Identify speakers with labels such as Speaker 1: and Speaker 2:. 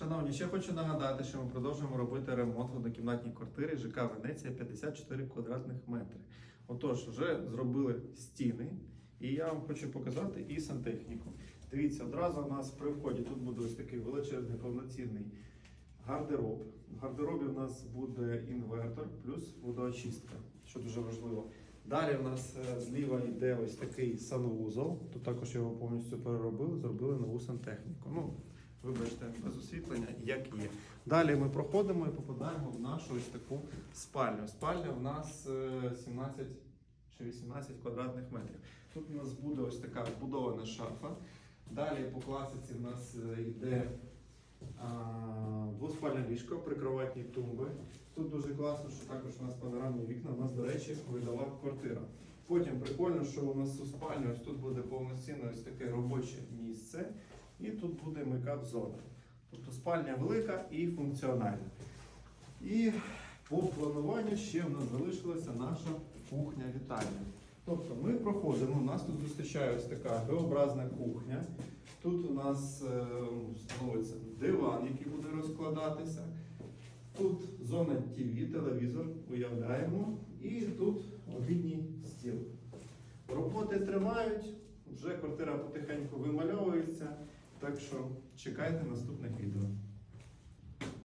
Speaker 1: Шановні, ще хочу нагадати, що ми продовжуємо робити ремонт в однокімнатній квартирі ЖК Венеція 54 квадратних метри. Отож, вже зробили стіни, і я вам хочу показати і сантехніку. Дивіться, одразу у нас при вході тут буде ось такий величезний повноцінний гардероб. В гардеробі у нас буде інвертор плюс водоочистка, що дуже важливо. Далі у нас е, зліва йде ось такий санвузол. Тут також його повністю переробили, зробили нову сантехніку. Ну, вибачте, без освітлення, як є. Далі ми проходимо і попадаємо в нашу ось таку спальню. Спальня в нас е, 17 чи 18 квадратних метрів. Тут у нас буде ось така вбудована шафа. Далі по класиці в нас е, йде двоспальне ліжко, прикроватні тумби. Тут дуже класно, що також у нас панорамні вікна. У нас, до речі, видова квартира. Потім прикольно, що у нас у спальні ось тут буде повноцінно ось таке робоче місце, і тут буде мейкап зона. Тобто спальня велика і функціональна. І по плануванню ще в нас залишилася наша кухня-вітальня. Тобто ми проходимо, у нас тут зустрічає ось така Г-образна кухня. Тут у нас е, диван, який буде розкладатися. Тут зона ТВ, телевізор, уявляємо. І тут обідній стіл. Роботи тривають, вже квартира потихеньку вимальовується. Так що чекайте наступних відео.